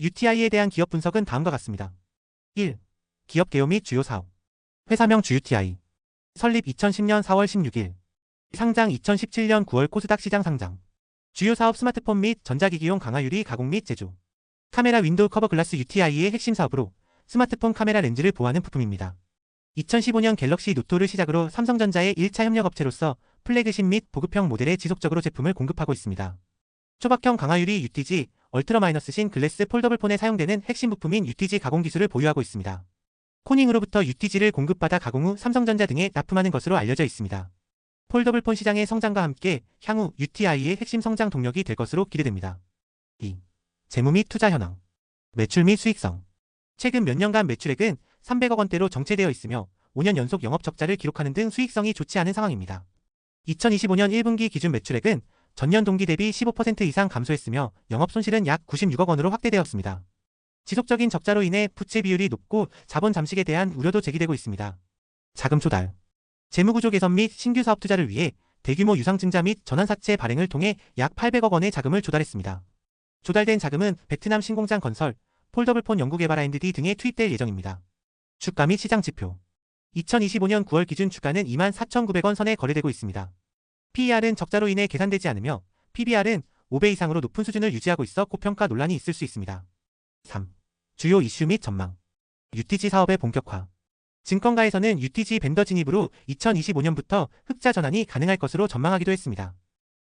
UTI에 대한 기업 분석은 다음과 같습니다. 1. 기업 개요 및 주요 사업. 회사명 주UTI. 설립 2010년 4월 16일. 상장 2017년 9월 코스닥 시장 상장. 주요 사업 스마트폰 및 전자기기용 강화유리 가공 및 제조. 카메라 윈도우 커버 글라스 UTI의 핵심 사업으로 스마트폰 카메라 렌즈를 보호하는 부품입니다. 2015년 갤럭시 노트를 시작으로 삼성전자의 1차 협력업체로서 플래그십 및 보급형 모델에 지속적으로 제품을 공급하고 있습니다. 초박형 강화유리 UTG, 얼트라 마이너스 신 글래스 폴더블 폰에 사용되는 핵심 부품인 UTG 가공 기술을 보유하고 있습니다. 코닝으로부터 UTG를 공급받아 가공 후 삼성전자 등에 납품하는 것으로 알려져 있습니다. 폴더블 폰 시장의 성장과 함께 향후 UTI의 핵심 성장 동력이 될 것으로 기대됩니다. 2. 재무 및 투자 현황 매출 및 수익성 최근 몇 년간 매출액은 300억 원대로 정체되어 있으며 5년 연속 영업 적자를 기록하는 등 수익성이 좋지 않은 상황입니다. 2025년 1분기 기준 매출액은 전년 동기 대비 15% 이상 감소했으며 영업 손실은 약 96억 원으로 확대되었습니다. 지속적인 적자로 인해 부채 비율이 높고 자본 잠식에 대한 우려도 제기되고 있습니다. 자금 조달 재무구조 개선 및 신규 사업 투자를 위해 대규모 유상증자 및 전환사채 발행을 통해 약 800억 원의 자금을 조달했습니다. 조달된 자금은 베트남 신공장 건설, 폴더블폰 연구개발 R&D 등에 투입될 예정입니다. 주가 및 시장 지표 2025년 9월 기준 주가는 24,900원 선에 거래되고 있습니다. PER은 적자로 인해 계산되지 않으며 PBR은 5배 이상으로 높은 수준을 유지하고 있어 고평가 논란이 있을 수 있습니다. 3. 주요 이슈 및 전망 UTG 사업의 본격화 증권가에서는 UTG 벤더 진입으로 2025년부터 흑자 전환이 가능할 것으로 전망하기도 했습니다.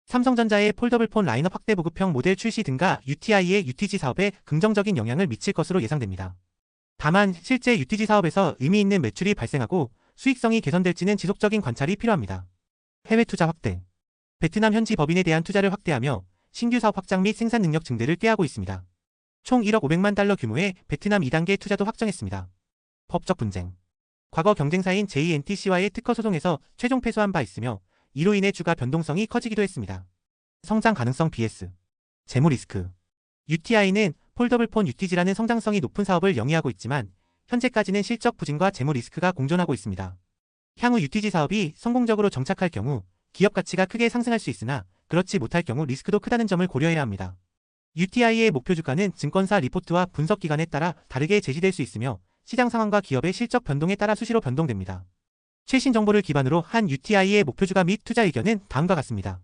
삼성전자의 폴더블폰 라인업 확대 보급형 모델 출시 등과 UTI의 UTG 사업에 긍정적인 영향을 미칠 것으로 예상됩니다. 다만 실제 UTG 사업에서 의미 있는 매출이 발생하고 수익성이 개선될지는 지속적인 관찰이 필요합니다. 해외 투자 확대 베트남 현지 법인에 대한 투자를 확대하며 신규 사업 확장 및 생산 능력 증대를 꾀하고 있습니다. 총 1억 500만 달러 규모의 베트남 2단계 투자도 확정했습니다. 법적 분쟁 과거 경쟁사인 JNTC와의 특허 소송에서 최종 패소한 바 있으며 이로 인해 주가 변동성이 커지기도 했습니다. 성장 가능성 BS 재무 리스크 UTI는 폴더블폰 UTG라는 성장성이 높은 사업을 영위하고 있지만 현재까지는 실적 부진과 재무 리스크가 공존하고 있습니다. 향후 UTG 사업이 성공적으로 정착할 경우 기업 가치가 크게 상승할 수 있으나 그렇지 못할 경우 리스크도 크다는 점을 고려해야 합니다. UTI의 목표 주가는 증권사 리포트와 분석 기간에 따라 다르게 제시될 수 있으며 시장 상황과 기업의 실적 변동에 따라 수시로 변동됩니다. 최신 정보를 기반으로 한 UTI의 목표 주가 및 투자 의견은 다음과 같습니다.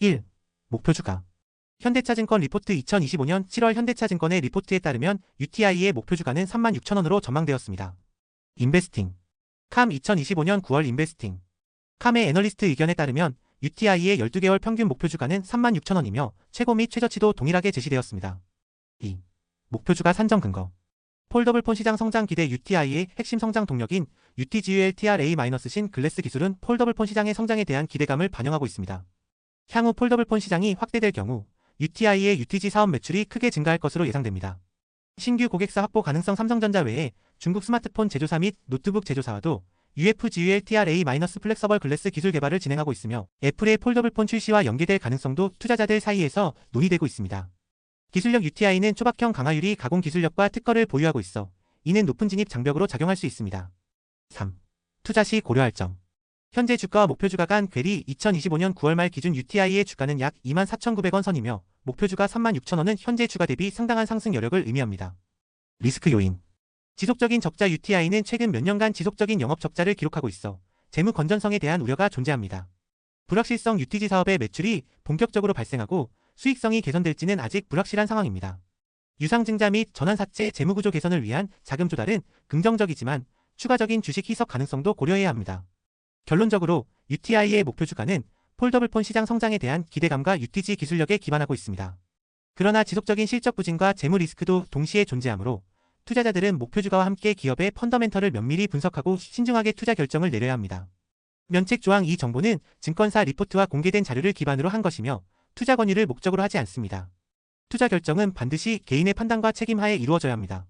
1. 목표 주가 현대차증권 리포트 2025년 7월 현대차증권의 리포트에 따르면 UTI의 목표 주가는 36,000원으로 전망되었습니다. 인베스팅 캄 2025년 9월 인베스팅 캄의 애널리스트 의견에 따르면 UTI의 12개월 평균 목표 주가는 36,000원이며 최고 및 최저치도 동일하게 제시되었습니다. 2. 목표 주가 산정 근거 폴더블폰 시장 성장 기대 UTI의 핵심 성장 동력인 UTGUL-TRA-신 글래스 기술은 폴더블폰 시장의 성장에 대한 기대감을 반영하고 있습니다. 향후 폴더블폰 시장이 확대될 경우 UTI의 UTG 사업 매출이 크게 증가할 것으로 예상됩니다. 신규 고객사 확보 가능성 삼성전자 외에 중국 스마트폰 제조사 및 노트북 제조사와도 UFGUL-TRA-플렉서벌 글래스 기술 개발을 진행하고 있으며 애플의 폴더블폰 출시와 연계될 가능성도 투자자들 사이에서 논의되고 있습니다. 기술력 UTI는 초박형 강화유리 가공 기술력과 특허를 보유하고 있어 이는 높은 진입 장벽으로 작용할 수 있습니다. 3. 투자 시 고려할 점 현재 주가와 목표 주가 간 괴리 2025년 9월 말 기준 UTI의 주가는 약 24,900원 선이며 목표 주가 36,000원은 현재 주가 대비 상당한 상승 여력을 의미합니다. 리스크 요인 지속적인 적자 UTI는 최근 몇 년간 지속적인 영업 적자를 기록하고 있어 재무 건전성에 대한 우려가 존재합니다. 불확실성 UTG 사업의 매출이 본격적으로 발생하고 수익성이 개선될지는 아직 불확실한 상황입니다. 유상 증자 및 전환 사채 재무구조 개선을 위한 자금 조달은 긍정적이지만 추가적인 주식 희석 가능성도 고려해야 합니다. 결론적으로 UTI의 목표 주가는 폴더블폰 시장 성장에 대한 기대감과 UTG 기술력에 기반하고 있습니다. 그러나 지속적인 실적 부진과 재무 리스크도 동시에 존재하므로 투자자들은 목표 주가와 함께 기업의 펀더멘털을 면밀히 분석하고 신중하게 투자 결정을 내려야 합니다. 면책 조항 이 정보는 증권사 리포트와 공개된 자료를 기반으로 한 것이며 투자 권유를 목적으로 하지 않습니다. 투자 결정은 반드시 개인의 판단과 책임 하에 이루어져야 합니다.